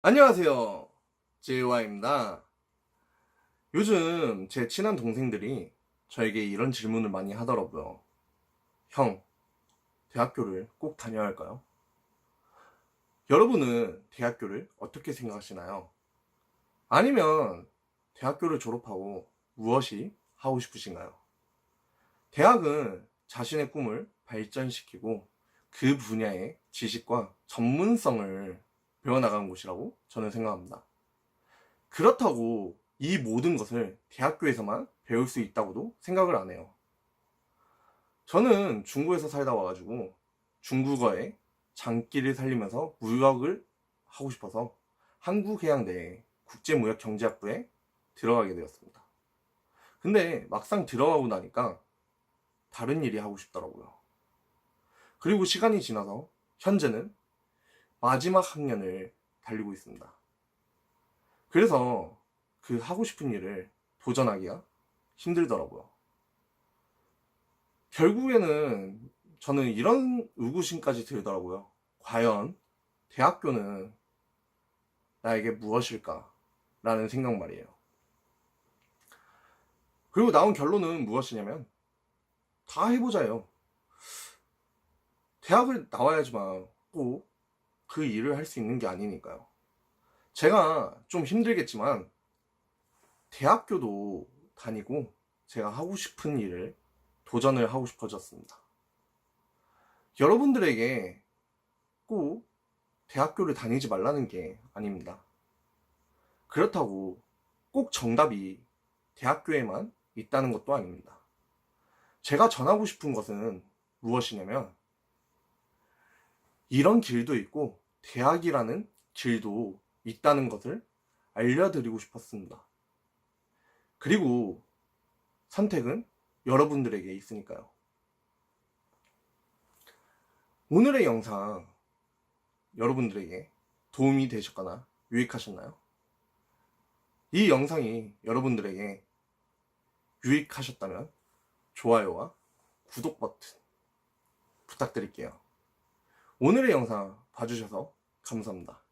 안녕하세요. 제이와입니다. 요즘 제 친한 동생들이 저에게 이런 질문을 많이 하더라고요. 형, 대학교를 꼭 다녀야 할까요? 여러분은 대학교를 어떻게 생각하시나요? 아니면 대학교를 졸업하고 무엇이 하고 싶으신가요? 대학은 자신의 꿈을 발전시키고 그 분야의 지식과 전문성을 배워나가는 곳이라고 저는 생각합니다. 그렇다고 이 모든 것을 대학교에서만 배울 수 있다고도 생각을 안 해요. 저는 중국에서 살다 와가지고 중국어의 장기를 살리면서 무역을 하고 싶어서 한국해양대 국제무역경제학부에 들어가게 되었습니다. 근데 막상 들어가고 나니까 다른 일이 하고 싶더라고요. 그리고 시간이 지나서 현재는 마지막 학년을 달리고 있습니다. 그래서 그 하고 싶은 일을 도전하기가 힘들더라고요. 결국에는 저는 이런 의구심까지 들더라고요. 과연 대학교는 나에게 무엇일까? 라는 생각 말이에요. 그리고 나온 결론은 무엇이냐면 다 해보자예요. 대학을 나와야지만 꼭 그 일을 할 수 있는 게 아니니까요. 제가 좀 힘들겠지만 대학교도 다니고 제가 하고 싶은 일을 도전을 하고 싶어졌습니다. 여러분들에게 꼭 대학교를 다니지 말라는 게 아닙니다. 그렇다고 꼭 정답이 대학교에만 있다는 것도 아닙니다. 제가 전하고 싶은 것은 무엇이냐면 이런 길도 있고 대학이라는 길도 있다는 것을 알려드리고 싶었습니다. 그리고 선택은 여러분들에게 있으니까요. 오늘의 영상 여러분들에게 도움이 되셨거나 유익하셨나요? 이 영상이 여러분들에게 유익하셨다면 좋아요와 구독 버튼 부탁드릴게요. 오늘의 영상 봐주셔서 감사합니다.